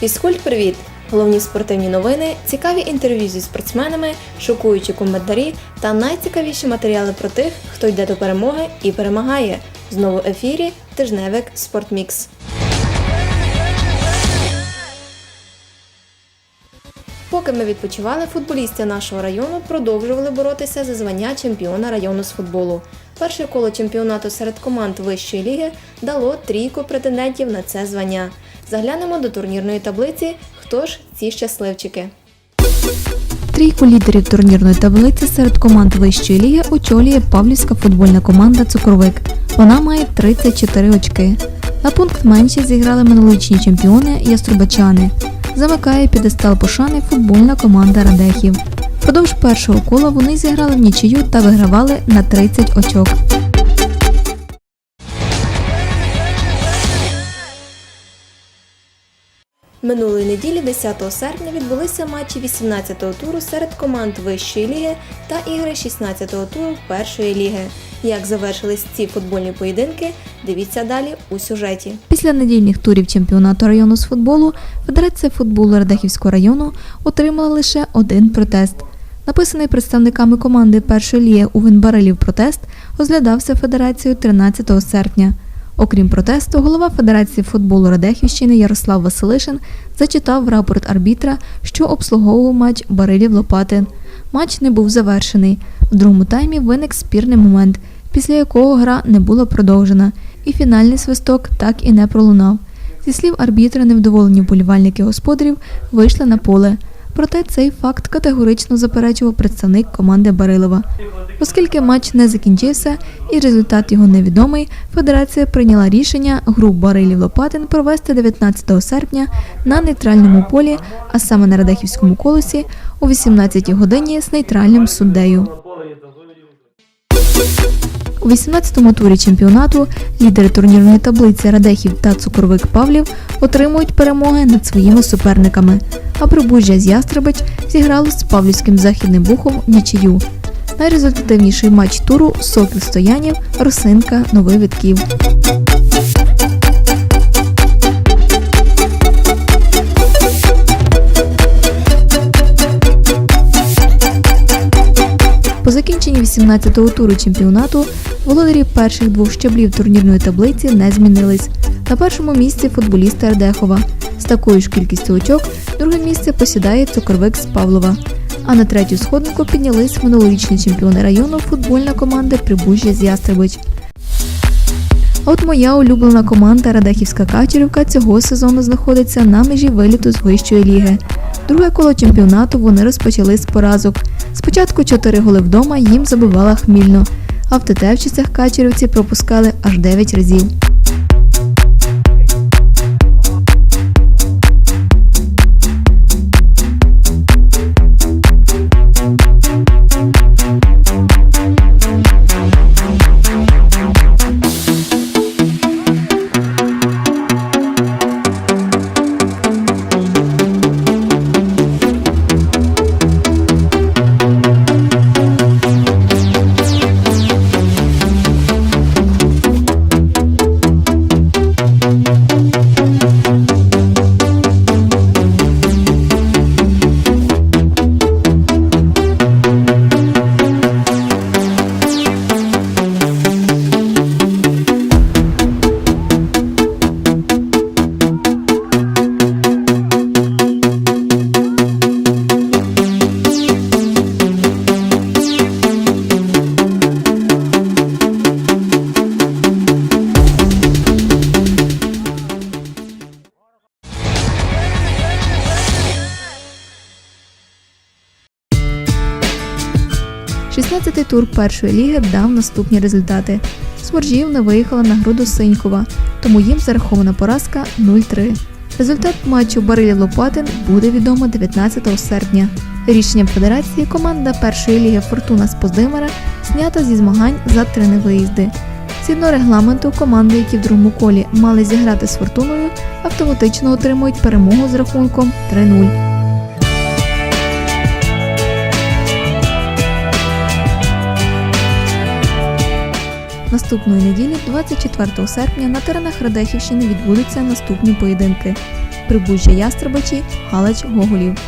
Фізкульт, привіт! Головні спортивні новини, цікаві інтерв'ю зі спортсменами, шокуючі коментарі та найцікавіші матеріали про тих, хто йде до перемоги і перемагає. Знову в ефірі тижневик Спортмікс. Поки ми відпочивали, футболісти нашого району продовжували боротися за звання чемпіона району з футболу. Перше коло чемпіонату серед команд вищої ліги дало трійку претендентів на це звання. Заглянемо до турнірної таблиці. Хто ж ці щасливчики? Трійку лідерів турнірної таблиці серед команд вищої ліги очолює Павлівська футбольна команда Цукровик. Вона має 34 очки. На пункт менше зіграли минулорічні чемпіони Яструбачани. Замикає підестал пошани футбольна команда Радехів. Продовж першого кола вони зіграли в нічию та вигравали на 30 очок. Минулої неділі, 10 серпня, відбулися матчі 18-го туру серед команд вищої ліги та ігри 16-го туру першої ліги. Як завершились ці футбольні поєдинки, дивіться далі у сюжеті. Після недільних турів чемпіонату району з футболу Федерація футболу Радехівського району отримала лише один протест. Написаний представниками команди першої ліги у Винбарелів протест розглядався Федерацією 13 серпня. Окрім протесту, голова Федерації футболу Радехівщини Ярослав Василишин зачитав рапорт арбітра, що обслуговував матч Барилів Лопатин. Матч не був завершений. В другому таймі виник спірний момент, після якого гра не була продовжена, і фінальний свисток так і не пролунав. Зі слів арбітра, невдоволені вболівальники господарів вийшли на поле. Проте цей факт категорично заперечував представник команди Барилова. Оскільки матч не закінчився і результат його невідомий, федерація прийняла рішення гру Барилів Лопатин провести 19 серпня на нейтральному полі, а саме на Радехівському колосі о 18 годині з нейтральним суддею. У 18-му турі чемпіонату лідери турнірної таблиці Радехів та Цукровик Павлів отримують перемоги над своїми суперниками, а Прибужжя з Ястребич зіграло з Павлівським західним бухом нічию. Найрезультативніший матч туру Сокіл Стоянів, Росинка, Новий Витків. По закінченні 18-го туру чемпіонату володарі перших двох щаблів турнірної таблиці не змінились. На першому місці футболісти Ардехова. З такою ж кількістю очок друге місце посідає цукровик з Павлова. А на третю сходинку піднялись минулорічні чемпіони району футбольна команда Прибужжя з Ястребич. А от моя улюблена команда Радехівська Качерівка цього сезону знаходиться на межі виліту з вищої ліги. Друге коло чемпіонату вони розпочали з поразок. Спочатку 4 голи вдома їм забивала хмільно, а в Тетевчицях Качерівці пропускали аж 9 разів. Шістнадцятий тур першої ліги дав наступні результати. Сморжівна виїхала на гру до Синькова, тому їм зарахована поразка 0-3. Результат матчу Барилів Лопатин буде відомо 19 серпня. Рішенням федерації команда першої ліги Фортуна з Поздимира знята зі змагань за три невиїзди. Згідно регламенту, команди, які в другому колі мали зіграти з фортуною, автоматично отримують перемогу з рахунком 3-0. Наступної неділі, 24 серпня, на теренах Радехівщини відбудуться наступні поєдинки. Прибужжя Ястребачі, Галач Гоголів,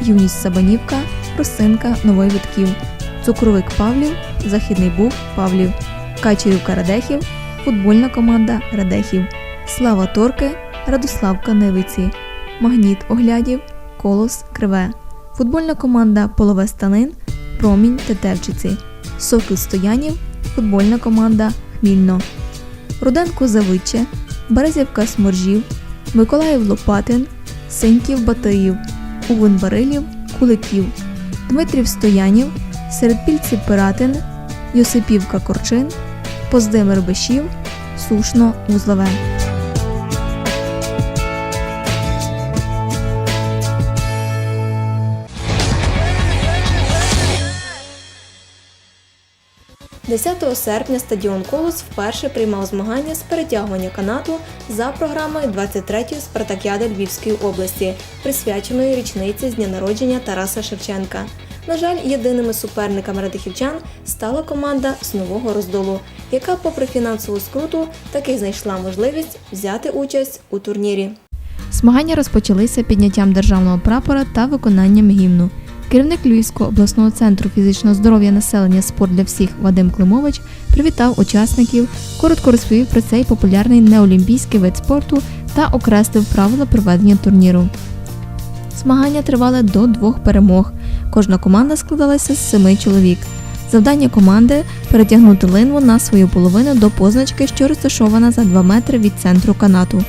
Юність Сабанівка, Росинка Новий Витків, Цукровик Павлів, Західний Буг Павлів, Качерівка Радехів, футбольна команда Радехів, Слава Торки, Радославка Невиці, Магніт Оглядів, Колос Криве, футбольна команда Полове Станин, Промінь Тетевчиці, Сокіл Стоянів, футбольна команда Хмільно, Руденко Завиче, Березівка Сморжів, Миколаїв Лопатин, Синьків Батиїв, Увин Барилів, Куликів, Дмитрів Стоянів, Середпільці Пиратин, Йосипівка Корчин, Поздимир Бешів, Сушно Узлове. – 10 серпня стадіон Колос вперше приймав змагання з перетягування канату за програмою 23-ї спартакіади Львівської області, присвяченої річниці з дня народження Тараса Шевченка. На жаль, єдиними суперниками радихівчан стала команда з нового роздолу, яка, попри фінансову скруту, таки знайшла можливість взяти участь у турнірі. Змагання розпочалися підняттям державного прапора та виконанням гімну. Керівник Львівського обласного центру фізичного здоров'я населення спорт для всіх Вадим Климович привітав учасників, коротко розповів про цей популярний неолімпійський вид спорту та окреслив правила проведення турніру. Змагання тривали до двох перемог. Кожна команда складалася з семи чоловік. Завдання команди перетягнути линву на свою половину до позначки, що розташована за 2 метри від центру канату.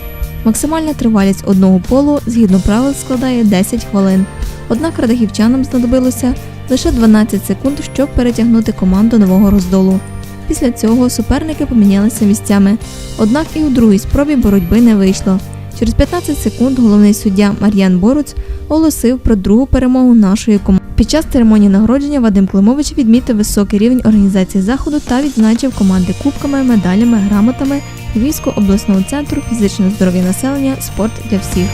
Максимальна тривалість одного полу згідно правил складає 10 хвилин. Однак радихівчанам знадобилося лише 12 секунд, щоб перетягнути команду нового роздолу. Після цього суперники помінялися місцями. Однак і у другій спробі боротьби не вийшло. Через 15 секунд головний суддя Мар'ян Боруц оголосив про другу перемогу нашої команди. Під час церемонії нагородження Вадим Климович відмітив високий рівень організації заходу та відзначив команди кубками, медалями, грамотами Львівського обласного центру фізичного здоров'я населення Спорт для всіх.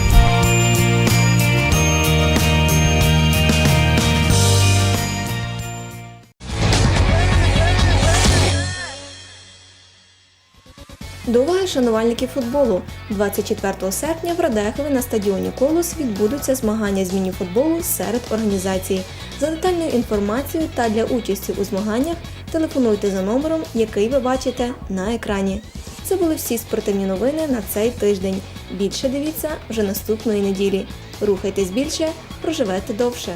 До уваги шанувальників футболу 24 серпня в Радехові на стадіоні Колос відбудуться змагання з міні-футболу серед організацій. За детальною інформацією та для участі у змаганнях телефонуйте за номером, який ви бачите на екрані. Це були всі спортивні новини на цей тиждень. Більше дивіться вже наступної неділі. Рухайтесь більше, проживете довше.